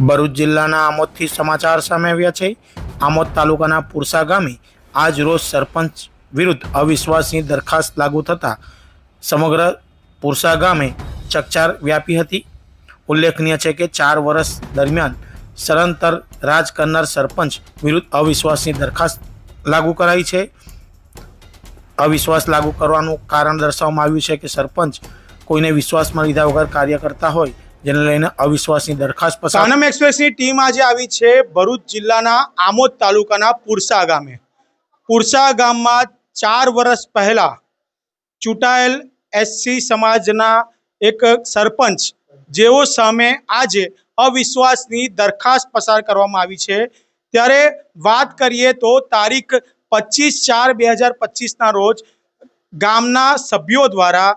ભરૂચ જિલ્લાના આમોદથી સમાચાર સામે આવ્યા છે. આમોદ તાલુકાના પુરસા ગામે આજ રોજ સરપંચ વિરુદ્ધ અવિશ્વાસની દરખાસ્ત લાગુ થતાં સમગ્ર પુરસા ગામે ચકચાર વ્યાપી હતી. ઉલ્લેખનીય છે કે ચાર વર્ષ દરમિયાન સરંતર રાજ કરનાર સરપંચ વિરુદ્ધ અવિશ્વાસની દરખાસ્ત લાગુ કરાઈ છે. અવિશ્વાસ લાગુ કરવાનું કારણ દર્શાવવામાં આવ્યું છે કે સરપંચ કોઈને વિશ્વાસમાં લીધા વગર કાર્ય કરતા હોય જેને લઈને અવિશ્વાસની દરખાસ્ત પસાર સાનમ એક્સપ્રેસની ટીમ આજે આવી છે ભરૂચ જિલ્લાના આમોદ તાલુકાના પુરસા ગામે. પુરસા ગામમાં ચાર વર્ષ પહેલા ચૂંટાયેલ એસસી સમાજના એક સરપંચ, જેઓ સામે આજે અવિશ્વાસની દરખાસ્ત પસાર કરવામાં આવી છે. ત્યારે વાત કરીએ તો તારીખ પચીસ ચાર બે હજાર પચીસના રોજ ગામના સભ્યો દ્વારા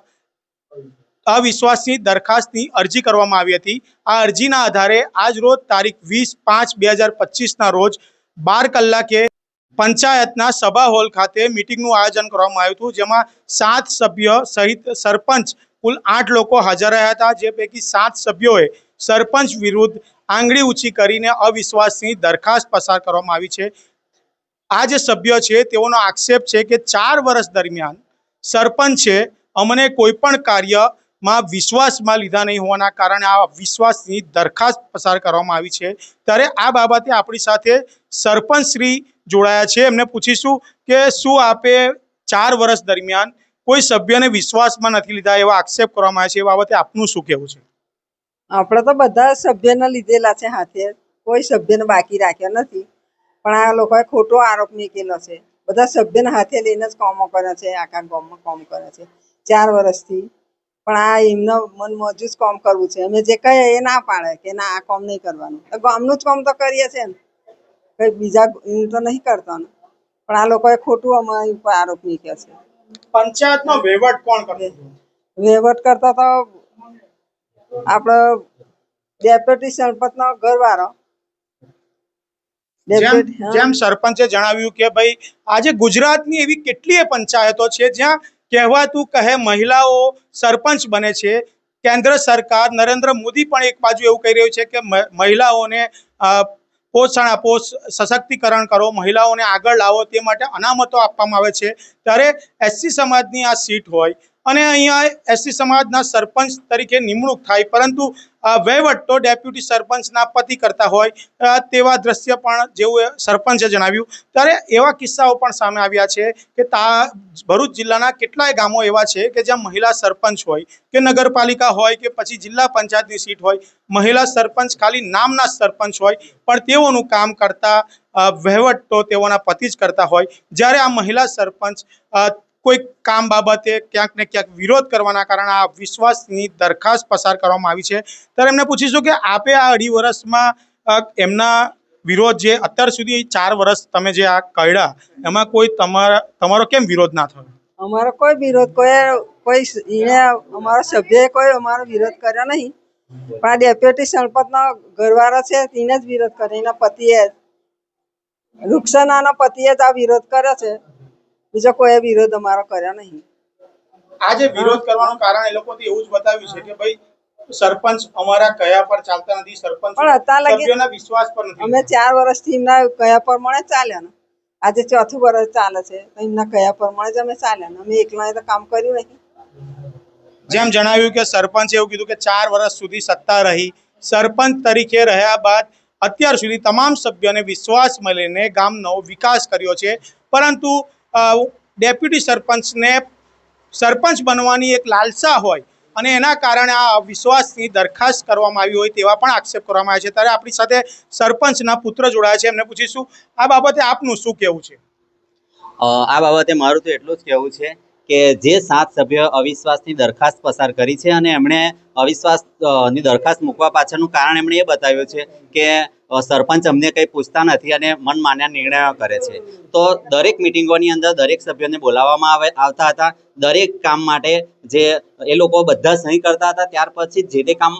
અવિશ્વાસની દરખાસ્તની અરજી કરવામાં આવી હતી. આ અરજીના આધારે આજ રોજ તારીખ વીસ પાંચ બે હજાર પચીસના રોજ બાર કલાકે પંચાયતના સભા હોલ ખાતે મિટિંગનું આયોજન કરવામાં આવ્યું હતું, જેમાં સાત સભ્ય સહિત સરપંચ કુલ આઠ લોકો હાજર રહ્યા હતા, જે પૈકી સાત સભ્યોએ સરપંચ વિરુદ્ધ આંગળી ઊંચી કરીને અવિશ્વાસની દરખાસ્ત પસાર કરવામાં આવી છે. આ જે સભ્ય છે, તેઓનો આક્ષેપ છે કે ચાર વર્ષ દરમિયાન સરપંચે અમને કોઈ પણ કાર્યમાં વિશ્વાસમાં લીધા નહીં હોવાના કારણે આ વિશ્વાસની દરખાસ્ત પસાર કરવામાં આવી છે. ત્યારે આ બાબતે આપણી સાથે સરપંચ શ્રી જોડાયા છે. એમને પૂછીશું કે શું આપે ચાર વર્ષ દરમિયાન કોઈ સભ્યને વિશ્વાસમાં નથી લીધા એવા આક્ષેપ કરવામાં આવે છે? એ બાબતે આપનું શું કહેવું છે? આપણે તો બધા સભ્યને લીધેલા છે હાથે. કોઈ સભ્યને બાકી રાખ્યા નથી. પણ આ લોકોએ ખોટો આરોપ મૂકેલો છે. બધા સભ્યને હાથે લઈને જ કામો કરે છે આખા ગામમાં કામ કરે છે. ચાર વર્ષથી પણ આ એમનો મન મોજું જ કામ કરવું છે. અમે જે કહીએ એ ના પાડે કે ના આ કામ નહીં કરવાનું. ગામનું જ કામ તો કરીએ છીએ ને. કઈ બીજા તો નહીં કરતો પણ આ લોકોએ ખોટું અમારી ઉપર આરોપ મૂક્યો છે. પંચાયતનો વહીવટ કોણ કરે? વહીવટ કરતા તો આપણો ડેપ્યુટી સરપંચનો ઘરવાળો. જેમ સરપંચે જણાવ્યું કે ભાઈ આજે ગુજરાતની એવી કેટલીય પંચાયતો છે જ્યાં કહેવાતું કહે મહિલાઓ સરપંચ બને છે. કેન્દ્ર સરકાર નરેન્દ્ર મોદી પણ એક બાજુ એવું કહી રહ્યું છે કે મહિલાઓને પોષણ આપો સશક્તિકરણ કરો, મહિલાઓને આગળ લાવો તે માટે અનામતો આપવામાં આવે છે. ત્યારે એસસી સમાજની આ સીટ હોય અને અહીંયા એસસી સમાજના સરપંચ તરીકે નિમણૂક થાય, પરંતુ વહેવટ તો ડેપ્યુટી સરપંચના પતિ કરતા હોય તેવા દ્રશ્ય પણ જેવું સરપંચે જણાવ્યું. ત્યારે એવા કિસ્સાઓ પણ સામે આવ્યા છે કે તા, ભરૂચ જિલ્લાના કેટલાય ગામો એવા છે કે જ્યાં મહિલા સરપંચ હોય, કે નગરપાલિકા હોય, કે પછી જિલ્લા પંચાયતની સીટ હોય, મહિલા સરપંચ ખાલી નામના સરપંચ હોય, પણ તેઓનું કામ કરતા વહેવટ તો તેઓના પતિ જ કરતા હોય. જ્યારે આ મહિલા સરપંચ કોઈ કામ બાબતે ક્યાંક ને ક્યાંક વિરોધ કરવાના કારણે આ વિશ્વાસની દરખાસ્ત પસાર કરવામાં આવી છે. ત્યારે એમને પૂછીશું કે આપે આ અઢી વર્ષમાં એમના વિરોધ જે અત્યાર સુધી ચાર વર્ષ તમે જે આ કર્યા, એમાં કોઈ તમારા, તમારો કેમ વિરોધ ના થયો? અમારો કોઈ વિરોધ, કોઈ કોઈ એને અમારા સભ્યએ કોઈ અમારો વિરોધ કર્યો નહીં. પણ આ ડેપ્યુટી સંપતનો ઘરવાળો છે તેને જ વિરોધ કર્યો. એના પતિએ રૂક્ષનાના પતિએ જ આ વિરોધ કર્યો છે. બીજો કોઈ વિરોધ અમારો કર્યો નહીં. આજે વિરોધ કરવાનું કારણ એ લોકો એવું જ બતાવ્યું છે કે ભાઈ સરપંચ અમારા કયા પર ચાલતા નથી સરપંચ સભ્યોના વિશ્વાસ પર નથી. અમે ચાર વર્ષથી એમના કયા પ્રમાણે ચાલ્યા ને. આજે ચોથું વર્ષ ચાલે છે તો એમના કયા પર મળે અમે ચાલ્યા ને. અમે એકલા તો કામ કર્યું નહીં. જેમ જણાવ્યું કે સરપંચ એવું કીધું કે ચાર વર્ષ સુધી સત્તા રહી. સરપંચ તરીકે રહ્યા બાદ અત્યાર સુધી તમામ સભ્યોને વિશ્વાસ મળીને ગામનો વિકાસ કર્યો છે. પરંતુ ડેપ્યુટી સરપંચને સરપંચ બનવાની એક લાલસા હોય અને એના કારણે આ વિશ્વાસની દરખાસ્ત કરવામાં આવી હોય તેવા પણ આક્ષેપ કરવામાં આવ્યા છે. ત્યારે આપણી સાથે સરપંચના પુત્ર જોડાયા છે. એમને પૂછીશું, આ બાબતે આપનું શું કહેવું છે? આ બાબતે મારું તો એટલું જ કહેવું છે કે જે સાત સભ્યો અવિશ્વાસની દરખાસ્ત પસાર કરી છે અને એમણે અવિશ્વાસની દરખાસ્ત મૂકવા પાછળનું કારણ એમણે એ બતાવ્યું છે કે સરપંચ અમને કંઈ પૂછતા નથી અને મનમાન્યા નિર્ણયો કરે છે. તો દરેક મિટિંગોની અંદર દરેક સભ્યોને બોલાવવામાં આવે, આવતા હતા. દરેક કામ માટે જે એ લોકો બધા સહી કરતા હતા, ત્યાર પછી જે તે કામ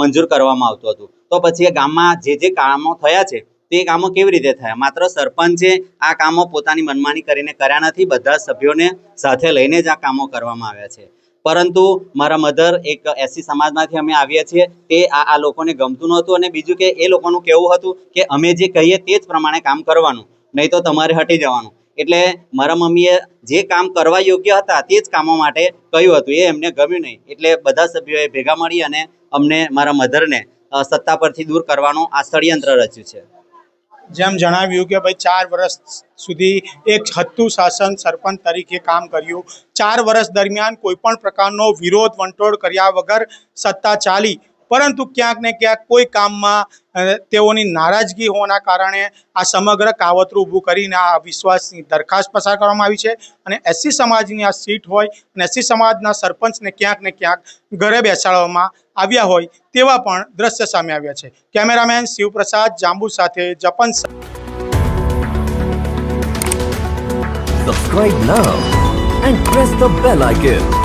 મંજૂર કરવામાં આવતું હતું. તો પછી એ ગામમાં જે જે કામો થયા છે તે કામો કેવી રીતે થયા? માત્ર સરપંચે આ કામો પોતાની મનમાની કરીને કર્યા નથી, બધા સભ્યોને સાથે લઈને જ આ કામો કરવામાં આવ્યા છે. પરંતુ મારા મધર એક એસસી સમાજમાંથી અમે આવીએ છીએ, તે આ આ લોકોને ગમતું નહોતું અને બીજું કે એ લોકોનું કહેવું હતું કે અમે જે કહીએ તે જ પ્રમાણે કામ કરવાનું, નહીં તો તમારે હટી જવાનું. એટલે મારા મમ્મીએ જે કામ કરવા યોગ્ય હતા તે જ કામો માટે કહ્યું હતું, એ એમને ગમ્યું નહીં. એટલે બધા સભ્યોએ ભેગા મળી અને અમને મારા મધરને સત્તા પરથી દૂર કરવાનું આ ષડયંત્ર રચ્યું છે. જેમ જણાવ્યું કે ભાઈ ચાર વર્ષ સુધી એક હતું શાસન સરપંચ તરીકે કામ કર્યું. ચાર વર્ષ દરમિયાન કોઈપણ પ્રકારનો વિરોધ વંટોળ કર્યા વગર સત્તા ચાલી. પરંતુ ક્યાંક ને ક્યાંક કોઈ કામમાં તેઓની નારાજગી હોવાના કારણે આ સમગ્ર કાવતરું ઊભું કરીને આ અવિશ્વાસની દરખાસ્ત પસાર કરવામાં આવી છે અને એસસી સમાજની આ સીટ હોય અને એસસી સમાજના સરપંચને ક્યાંક ને ક્યાંક ઘરે બેસાડવામાં આવ્યા હોય તેવા પણ દ્રશ્ય સામે આવ્યા છે કેમેરામેન શિવપ્રસાદ જાંબુ સાથે જપન Subscribe now and press the bell icon.